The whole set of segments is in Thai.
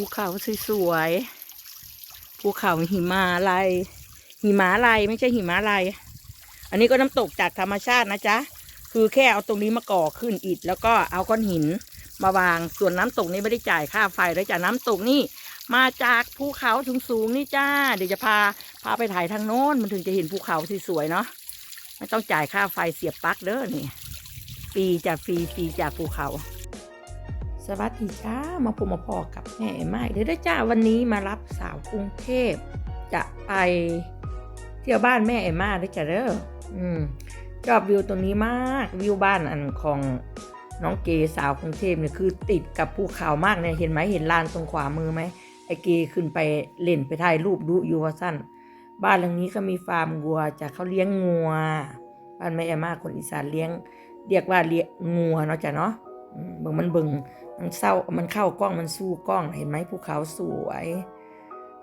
ภูเขาสวยๆ ภูเขาหิมาลัยหิมาลัยไม่ใช่หิมาลัยอันนี้ก็น้ำตกจากธรรมชาตินะจ๊ะ คือแค่เอาตรงนี้มาก่อขึ้นอิฐแล้วก็เอาก้อนหินมาวาง ส่วนน้ำตกนี้ไม่ได้จ่ายค่าไฟแล้วจ้ะน้ำตกนี่มาจากภูเขาถึงสูงๆนี่จ้า เดี๋ยวจะพาพาไปถ่ายทางโน้นมันถึงจะเห็นภูเขาสวยๆเนาะ ไม่ต้องจ่ายค่าไฟเสียบปลั๊กเด้อนี่ ฟรีจากฟรีฟรีจากภูเขา สวัสดีจ้ามาพบมาพอกับแม่ไม้เดี๋ยวได้จ้าวันนี้มารับสาวกรุงเทพ จะไปเที่ยวบ้านแม่ไอ้มาด้วยจ้ะเด้ออืมชอบวิวตรงนี้มากวิวบ้านอันของน้องเกสาวกรุงเทพเนี่ยคือติดกับภูเขามากเนี่ยเห็นไหมเห็นลานตรงขวามือไหมไอ้เกขึ้นไปเล่นไปถ่ายรูปดูอยู่ว่าสั้นบ้านหลังนี้ก็มีฟาร์มวัวจะเขาเลี้ยงงัวบ้านแม่ไอ้มาคนอีสานเลี้ยง เรียกว่าเลี้ยงงัวเนาะจ้ะเนาะ เบิ่งมันเบิ่งมันเศร้ามันเข้ากล้องมันสู้กล้องเห็นไหมภูเขาสวย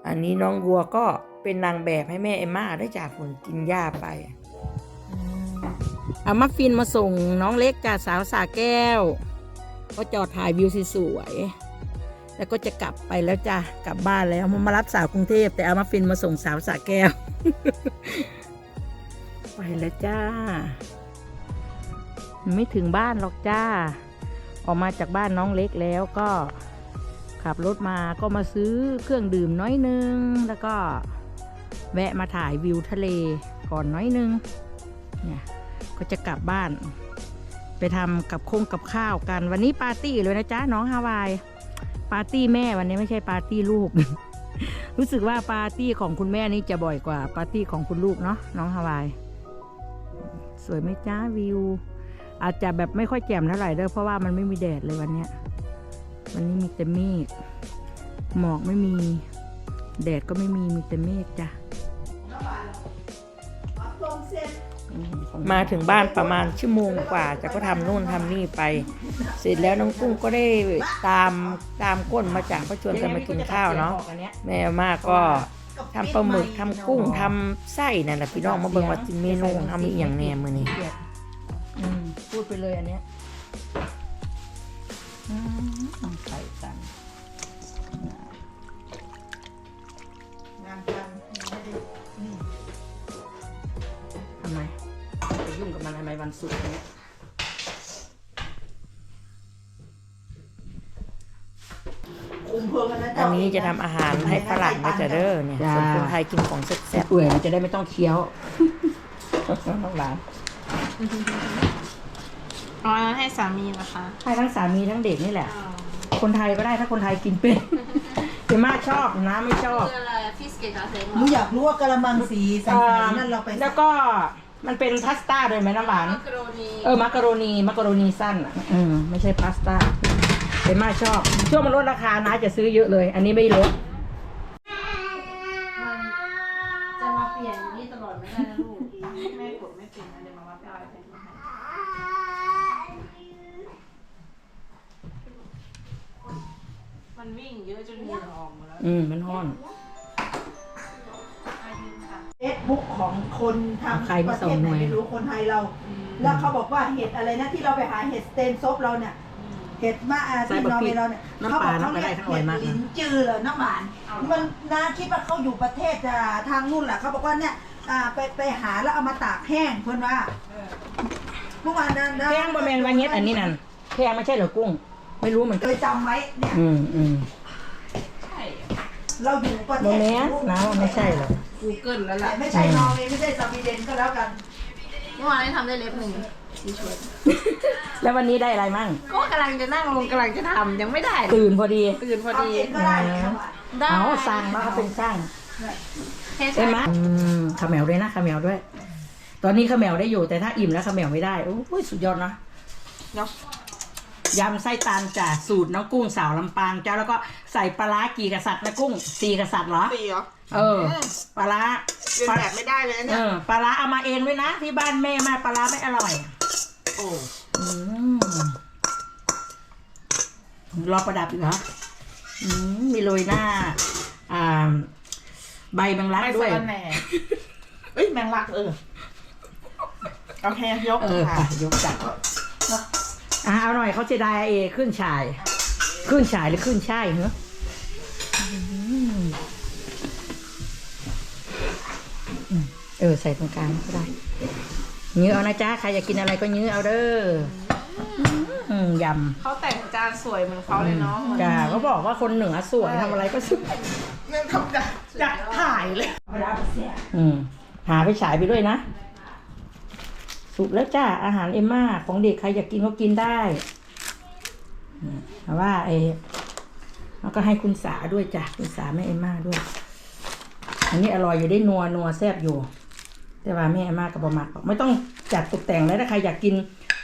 อันนี้น้องวัวก็เป็นนางแบบให้แม่เอมม่าได้จากผลกินหญ้าไปเอามัฟฟินมาส่งน้องเล็กจากสาวสาแก้ว ก็จอดถ่ายวิวสวยๆแล้วก็จะกลับไปแล้วจ้ะกลับบ้านแล้วมารับสาวกรุงเทพแต่เอามัฟฟินมาส่งสาวสาแก้ว ไปแล้วจ้า ไม่ถึงบ้านหรอกจ้า ออกมาจากบ้านน้องเล็กแล้วก็ขับรถมาก็มาซื้อเครื่องดื่มน้อยนึง แล้วก็แวะมาถ่ายวิวทะเลก่อนน้อยนึงเนี่ยก็จะกลับบ้าน ไปทำกับคงกับข้าวกัน วันนี้ปาร์ตี้เลยนะจ๊ะน้องฮาวาย ปาร์ตี้แม่วันนี้ไม่ใช่ปาร์ตี้ลูก รู้สึกว่าปาร์ตี้ของคุณแม่นี่จะบ่อยกว่าปาร์ตี้ของคุณลูกเนาะน้องฮาวาย สวยไหมจ้าวิว อาจจะแบบไม่ค่อยแจ่มเท่าไหร่เด้อเพราะว่ามันไม่มีแดดเลยวันเนี้ยวันนี้มีแต่เมฆหมอกไม่มี แดดก็ไม่มีมีแต่เมฆจ้ะมาถึงบ้านประมาณชั่วโมงกว่าจะก็ทำนู่นทำนี่ไป เสร็จแล้วน้องกุ้งก็ได้ตามตามก้นมาจากพระชวนกันมากินข้าวเนาะแม่มากก็ทำปลาหมึกทำกุ้งทำไส้นั่นแหละพี่น้องมาเบิ่งว่าจินเมนูทำอีกอย่างแน่มือนี้ ไปเลยอันเนี้ยอืมต้องใส่กันงานกันไม่ได้ทำไมไปยุ่งกับมันทำไมวันศุกร์เนี้ยคุมเพลิงกันนะอันนี้จะทำอาหารให้ฝรั่งก็จะเด้อเนี่ยส่วนคนไทยกินของแซ่บๆเอื่อยจะได้ไม่ต้องเคี้ยวน้องหลาน อ๋ออันนั้นให้สามีนะคะให้ทั้งสามีทั้งเด็กนี่แหละ คนไทยก็ได้ถ้าคนไทยกินเป็นเดี๋ยวมาชอบนะไม่ชอบคืออะไรฟิสเกตคาเฟ่หนูอยากรู้ว่ากระมังสีใสๆนั่นเราไปแล้วก็มันเป็นพาสต้าด้วยไหมน้ำหวานมักกะโรนีเออมักกะโรนีมักกะโรนีสั้นอะเออไม่ใช่พาสต้าเป็นมาชอบช่วงมันลดราคานะจะซื้อเยอะเลย อันนี้ไม่ลดมันจะมาเปลี่ยนอย่างนี้ตลอดไม่ได้นะลูกแม่กดไม่เป็นนะเดี๋ยวมาว่าไปเอาไอแพดมาให้ มันวิ่งเยอะจนเหงื่อออกหมดแล้วอืมมันห้อน อายุค่ะเฟซบุ๊กของคนทางใครปมาระส่เทงศไหหน่นวย ไม่รู้คนไทยเรา แล้วเขาบอกว่าเห็ดอะไรนะที่เราไปหาเห็ดสเตนซบเราเนี่ยเห็ดมาอาที่นอร์เวย์เราเนี่ยน้ำเขาปบอลากเขาน้ำปลาเรีได้ยกทั้งหน่วเห็ยดมากลิ้นจือเหรอน้ำหวานมันนาคิดว่าเขาอยู่ประเทศอ่าทางนู่นแหละเขาบอกว่าเนี่ยอ่าไปไปหาแล้วเอามาตากแห้งเพื่อนว่า เมื่อวานนั้นนะแพงบะแมนวันเฮ็ดอันนี้นั่นแพงไม่ใช่เหรอกุ้ง ไม่รู้เหมือนเคกันยจำไว้เนี่ยอืมอืมใช่เราอยู่ประเทบะศแมนนะว่าไม่ใช่หรอกกูเกิลแล้วแต่ล่ะ ไม่ใช่นอร์เวย์ไม่ใช่สวีเดนก็แล้วกัน เมื่อวานได้ทำได้เล็บหนึ่งสีชุดแล้ววันนี้ได้อะไรมั่ง ก็กำลังจะนั่งลงกำลังจะทำยังไม่ได้เลยตื่นพอดี ตื่นพอดีทำเองก็ได้เนี่ยได้เอาสั่งมาเขาเป็นช่างเฮ้ยใช่ไหมอืมขมแมวด้วยนะขมแมวด้วย ตอนนี้ขมแมวได้อยู่แต่ถ้าอิ่มแล้วขมแมวไม่ได้โอ้ยสุดยอดนะเนาะยำไส้ตาลจ่าสูตรน้องกุ้งสาวลำปางเจ้าแล้วก็ใส่ปลาร้ากี่กษัตริย์นะกุ้งสี่กษัตริย์เหรอสีเหรอเออปลาร้าเรียนแบบไม่ได้เลยนะเอเนี่ยอปลาร้าเอามาเองด้วยนะ ที่บ้านแม่มาปลาร้าไม่อร่อย โอ้อืมรอประดับอีกเหรออืมมีโรยหน้า อ่า ใบแมงลักไม่ด้วยสะแหน่เอ้ยแมงลักเออ โอเค ยกเออค่ะ ค่ะยกจับอะเอาหน่อยเขาจะได้เอขึ้นชาย ขึ้นชายหรือขึ้นช่ายเนอะเออ ใส่ตรงกลางก็ได้เนื้อเอานะจ๊ะใครอยากกินอะไรก็เนื้อเอาเด้ออืมยำ เขาแต่งจานสวยเหมือนเขาเลยเนาะจ้าเขาบอกว่าคนเหนือสวยทำอะไรก็สวยนั่นทำจากจาถ่ายเลย อืมหาไปฉายไปด้วยนะ สุกแล้วจ้าอาหารเอมม่าของเด็กใครอยากกินก็กินได้อืมแต่ว่าไอ้แล้วก็ให้คุณสาด้วยจ้ะคุณสาแม่เอมม่าด้วย อันนี้อร่อยอยู่ได้นัวนัวแซ่บอยู่ แต่ว่าแม่เอมม่ากับประมาบอกไม่ต้องจัดตกแต่งแล้วถ้าใครอยากกิน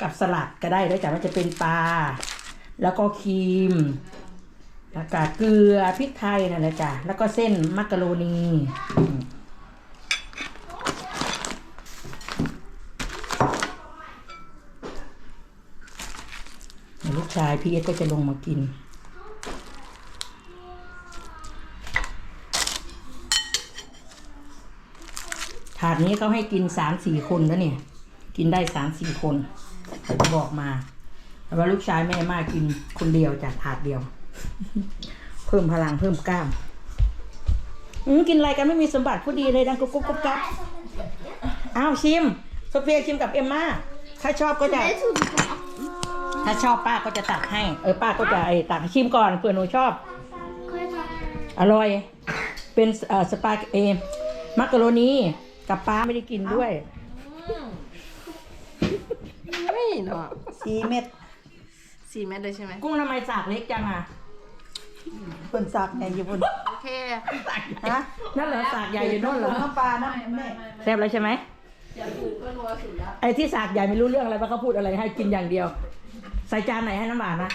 กับสลัดก็ได้แล้วจ้ะมันจะเป็นปลาแล้วก็ครีมแล้วก็เกลือพริกไทยนั่นแหละจ้ะแล้วก็เส้นมักกะโรนีอืมเดี๋ยวลูก ชายพี่เอสก็จะลงมากิน ถาดนี้เขาให้กินสามสี่คนแล้วเนี่ย กินได้สามสี่คนเขาบอกมา แต่ว่าลูกชายแม่มากินคนเดียวจากถาดเดียว เพิ่มพลังเพิ่มกล้ามอืมกินอะไรกันไม่มีสมบัติผู้ดีเลยดังกุ๊บกุ๊บกุ๊บกับอ้าวชิมโซเฟียชิมกับเอมมาถ้าชอบก็จะ ถ้าชอบป้าก็จะตักให้ เออป้าก็จะไอ้ตักให้ชิมก่อนเผื่อหนูชอบ อร่อย เป็นเอ่อสปาเออมักกะโรนีกับป้าไม่ได้กินด้วย ไม่เนาะสี่เม็ดสี่เม็ดเลยใช่ไหมกุ้งทำไมสากเล็กจังอะเปิ้นสักไงอยู่บนโอเค ฮะนั่นเหรอสากใหญ่อยู่โน่นเหรอ น้ำปลาน้ำแม่แซ่บแล้วใช่ไหมอย่าถูกก็รัวสุดแล้วไอ้ที่สากใหญ่ไม่รู้เรื่องอะไรว่าเขาพูดอะไรให้กินอย่างเดียว ใส่จานไหนให้น้ำหวานนะ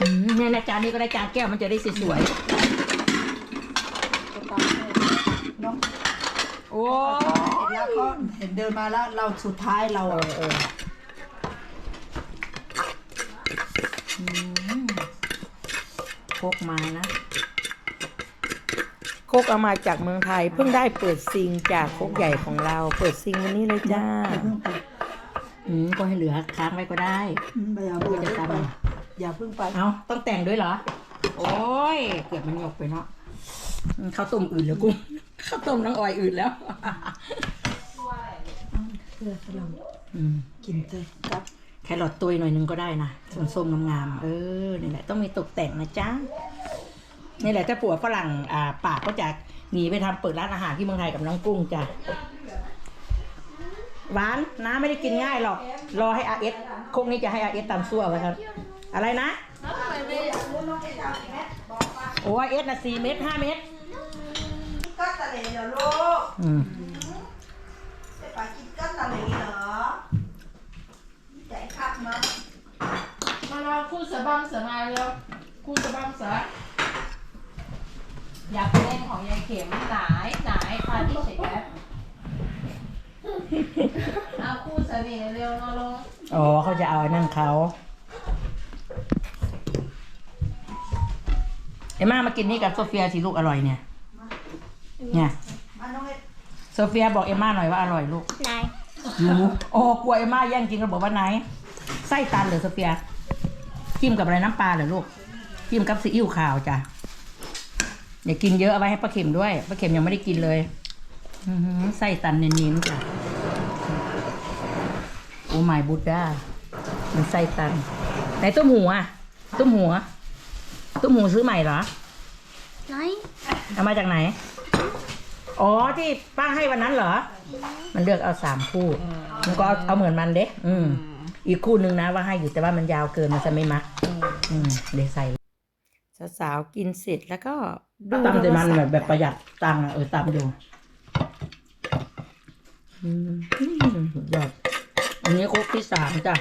อืมเนี่ยนะจานนี้ก็ได้จานแก้วมันจะได้สวยน้องๆโอ้เห็นแล้วเขาเห็นเดินมาแล้วเราสุดท้ายเราเออะอเอออืมโคกมานะโคกเอามาจากเมืองไทยเพิ่งได้เปิดซิงจากโคกใหญ่ของเรา เปิดซิงวันนี้เลยจ้าอย่าเพิ่งไป อืมก็ให้เหลือค้างไว้ก็ได้ อืมอย่าเพิ่งไปอย่าเพิ่งไปเอาต้องแต่งด้วยเหรอ โอ้ย เกิดมันหยกไปเนาะอืมข้าวต้มอื่นแล้วกุ้งข้าวต้มน้องออยอื่นแล้ว เพื่อเราอืม กินเลยครับแครอทตุยหน่อยนึงก็ได้นะส่วนส้มงามๆ เออ นี่แหละต้องมีตกแต่งนะจ๊ะ นี่แหละถ้าผัวฝรั่ง อ่า ปากก็จะหนีไปทำเปิดร้านอาหารที่เมืองไทยกับน้องกุ้งจ้ะ หวานน้าไม่ได้กินง่ายหรอก รอให้อาเอสคงนี้จะให้อาเอสตามซั่วไว้ครับ อะไรนะ โอ้ยเอสนะสี่เม็ดห้าเม็ดก็ตะเลเหรอลูกอืมจะไปกินก็ตะเลเหรอใจคักเนาะมาลองคู่เสือบ้างเสือมาเร็วคู่เสือบ้างเสืออยากเล่นของยายเข็มหนายหนายพาที่เฉยแป๊บ เอาคู่เสือนี่เร็วนอนลงอ๋อเขาจะเอาไอ้นั่นเขาเอ็มมามากินนี่กับโซเฟียสิลูกอร่อยเนี่ย เนี่ยมาน้องเอ็ดโซเฟียบอกเอ็มมาหน่อยว่าอร่อยลูกไหนอยู่โอ้กลัวเอ็มมาแย่งกินก็บอกว่าไหนไส้ตันเหรือโซเฟียจิ้มกับอะไรน้ำปลาเหรอลูกจิ้มกับซีอิ๊วขาวจ้ะอย่ากินเยอะเอาไว้ให้ป้าเข็มด้วยป้าเข็มยังไม่ได้กินเลยอื้อหือไส้ตันเน้นๆจ้ะโอ้ไม่บุดด้ามันไส้ตันไหนตุ้มหูอะตุ้มหูอะตุ้มหูซื้อใหม่เหรอไหนเอามาจากไหน อ๋อที่ป้าให้วันนั้นเหรอ มันเลือกเอาสามคู่ มันก็เอาเอาเหมือนมันเด้อืม อีกคู่หนึ่งนะว่าให้อยู่แต่ว่ามันยาวเกินมันจะไม่มักอืมเดี๋ยวใส่สาวๆกินเสร็จแล้วก็ตำแต่มันแบบแบบประหยัดตังค์อะเออตำดูอืมสุดยอด อันนี้โคกที่สามจ้ะ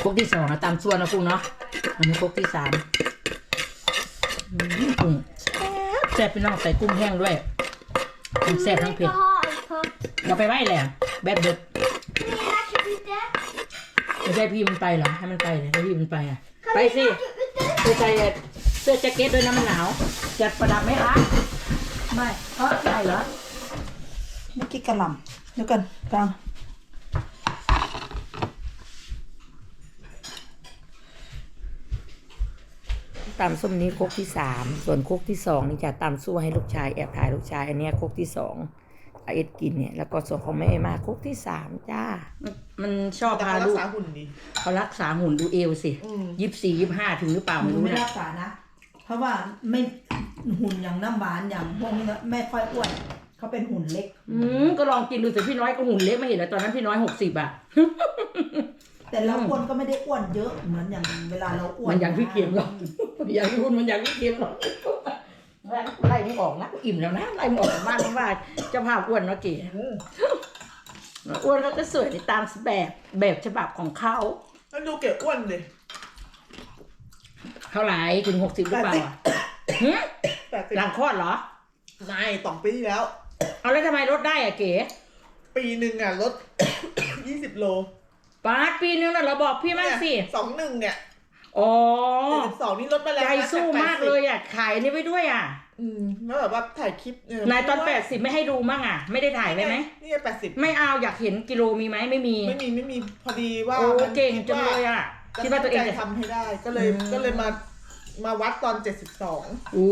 โคกที่สองนะตำส่วนนะกุ้งเนาะอันนี้โคกที่สามอืมกุ้งแซ่บพี่น้องใส่กุ้งแห้งด้วยทั้งแซ่บทั้งเผ็ด Jaha, ett par. เราไปไหว้แหละแบบเด็ด Menar du ute? ไม่ใช่พี่มันไปเหรอให้มันไปเลยให้พี่มันไปอะ Kan ไป du สิ ute? ไปใส่เสื้อแจ็คเก็ตด้วยนะมันหนาวจัดประดับไหมคะไม่เพราะใส่เหรอเมื่อกี้กระหล่ำเดี๋ยวกันฟัง ตำส้มนี้ครกที่สามส่วนครกที่สองนี่จะตำสู้ให้ลูกชายแอบถ่ายลูกชายอันเนี้ยครกที่สองเอ็ดกินเนี่ยแล้วก็ส่วนของแม่มาคุกที่สามจ้า มันชอบแต่พาเขารัลูกกษาหุ่นดี เขารักษาหุ่นดูเอวสิอืม ยี่สี่ยี่ห้าถึงหรือเปล่าหไม่นูรู้ไม่นะรักษานะ เพราะว่าไม่หุ่นอย่างน้ำหวานอย่างพวกนี้ไม่ค่อยอ้วนเขาเป็นหุ่นเล็ก อืมก็ลองกินดูสิพี่น้อยก็หุ่นเล็กไม่เห็นแล้วตอนนั้นพี่น้อยหกสิบอะ แต่เราอ้วนก็ไม่ได้อ้วนเยอะเหมือนอย่างเวลาเราอ้วนมันอย่างพี่เกียมหรอกอย่างพี่คุณมันอย่างพี่เกียมหรอกไล่ไม่ออกนะอิ่มแล้วนะไล่ไม่ออกจากบ้านเพราะว่าเจ้าภาพอ้วนเนาะเก๋อ้วนแล้วก็สวยในตามแบบแบบฉบับของเขาแล้วดูเก๋อ้วนเลยเท่าไหร่ถึงหกสิบหรือเปล่าอะหึแต่ติดหลังคลอดเหรอนายสองปีที่แล้ว เอาแล้วทำไมลดได้อะเก๋ ปีหนึ่งอะลดยี่สิบโล ปาดปีนึงน่ะเราบอกพี่มากสิสองหนึ่งเนี่ยอ๋อเจ็ดสิบสองนี่ลดไปแล้วใจนะสู้จมาก80เลยอะขายอันนี้ไว้ด้วยอะ อืมแล้วแบบว่าถ่ายคลิปเนายตอนแปดสิบไม่ให้ดูมั่งอะ ไม่ได้ถ่ายไว้ไหมนี่แปดสิบไม่เอาอยากเห็นกิโลมีไหมไม่มี ไม่มีไม่มีพอดีว่าโอ้มันเก่งคิดจังเลยอะคิดว่าตัวเองจะจะทำให้ได้ก็เลยอืมก็เลยมา มาวัดตอนเจ็ดสิบสองโอ้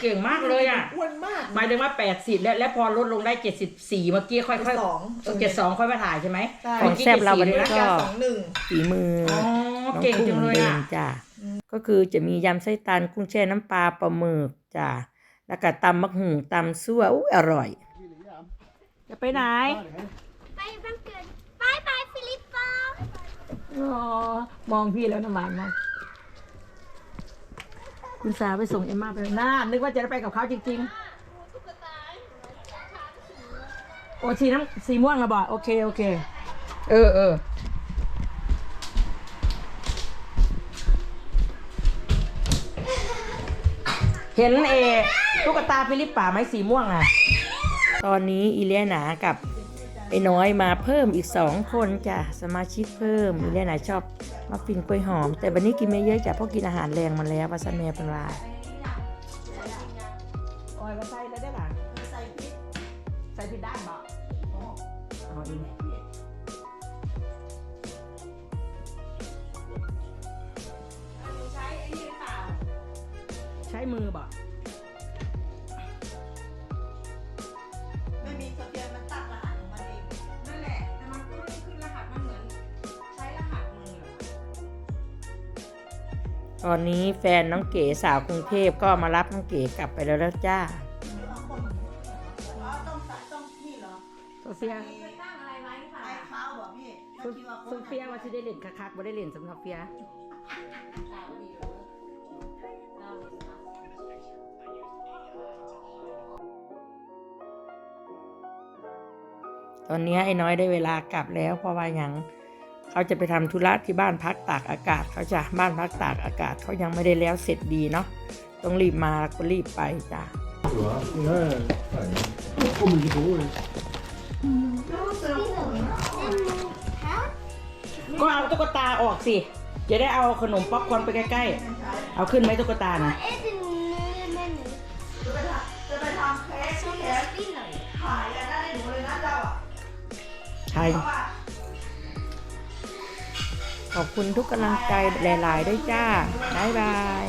เก่งมากเลยอะอ้วนมาก หมายถึงว่าแปดสิบแล้วแล้วพอลดลงได้เจ็ดสิบสี่เมื่อกี้ค่อยค่อยสองเจ็ดสองค่อยมาถ่ายใช่ไหมใช่ ของแซ่บเราวันนี้ก็ก็สองหนึ่งฝีมืออ๋อเก่งจังเลยอะจ้ะก็คือจะมียำไส้ตันกุ้งแช่น้ำปลาปลาหมึกจ้ะแล้วก็ตำมักหุงตำซั่วอู้อร่อย จะไปไหน Bye, Pumpkin. Bye, bye, Filippa. อ๋อมองพี่แล้วน้ำหวานมาก คุณสาไปส่งเอ็มมาไปน้านึกว่าจะได้ไปกับเขาจริง ๆ โอ้สีน้ำสีม่วงระบาดโอเคโอเค เออเออเห็นเอตุ๊กตาฟิลิปป่าไหมสีม่วงอะ ตอนนี้อีเลียนากับ ไอ้น้อยมาเพิ่มอีกสองคนจ้ะสมาชิกเพิ่มอีเลียนาชอบมาฟินกล้วยหอม แต่วันนี้กินไม่เยอะจ้ะเพราะกินอาหารแรงมาแล้ววาซาเมียเป็นลายโอ้ยมาใส่แล้วได้หรอใส่พริกใส่พริกด้านบ่เอาอีกใช้มือบ่ ตอนนี้แฟนน้องเก๋สาวกรุงเทพก็มารับน้องเก๋กลับไปแล้วแล้วจ้าต้องตัดต้องนี่เหรอโซเฟียโซโซเฟียว่าจะได้เล่นคักๆบ่ได้เล่นสำหรับเฟียตอนนี้ไอ้น้อยได้เวลากลับแล้วเพราะว่ายัง เขาจะไปทำธุระที่บ้านพักตากอากาศเขาจะบ้านพักตากอากาศเขายังไม่ได้แล้วเสร็จดีเนาะต้องรีบมาก็รีบไปจ้ะก็เอาตุ๊กตาออกสิ จะได้เอาขนมป๊อปคอร์นไปใกล้ๆ เอาขึ้นไหมตุ๊กตานะใช่ อบคุณทุกกำลังใจหลาย ๆ ด้วยจ้า บ๊ายบาย